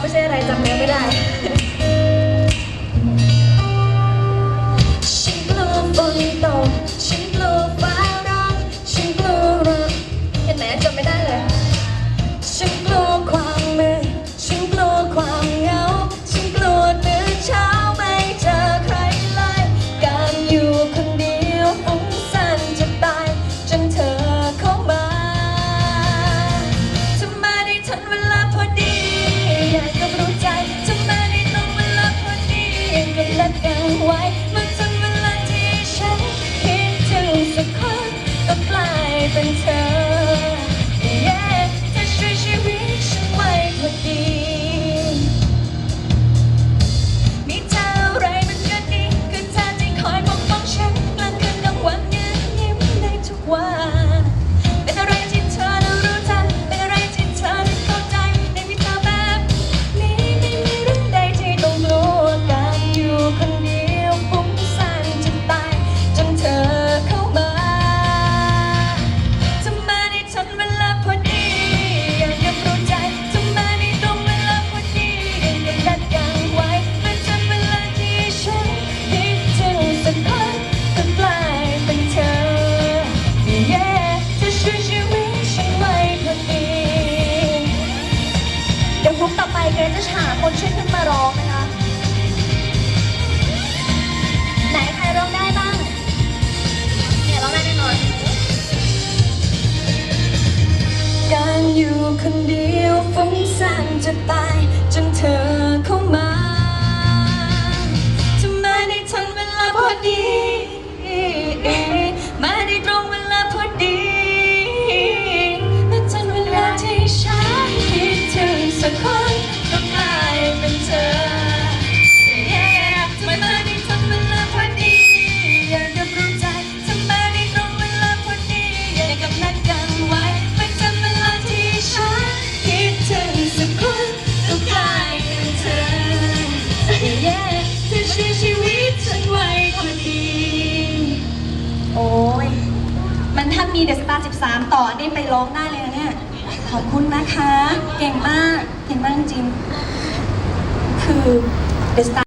ไม่ใช่อะไรจำเนื้อไม่ได้ คนช่วยขึ้นมาร้องนะคะ ไหนใครร้องได้บ้าง เนี่ยร้องได้แน่นอน การอยู่คนเดียวฟุ้งซ่านจะตายีเดสตา13 ต่อนี่ไปร้องได้เลยเนี่ย ขอบคุณนะคะ เก่งมาก เก่งมากจริงคือเดสตา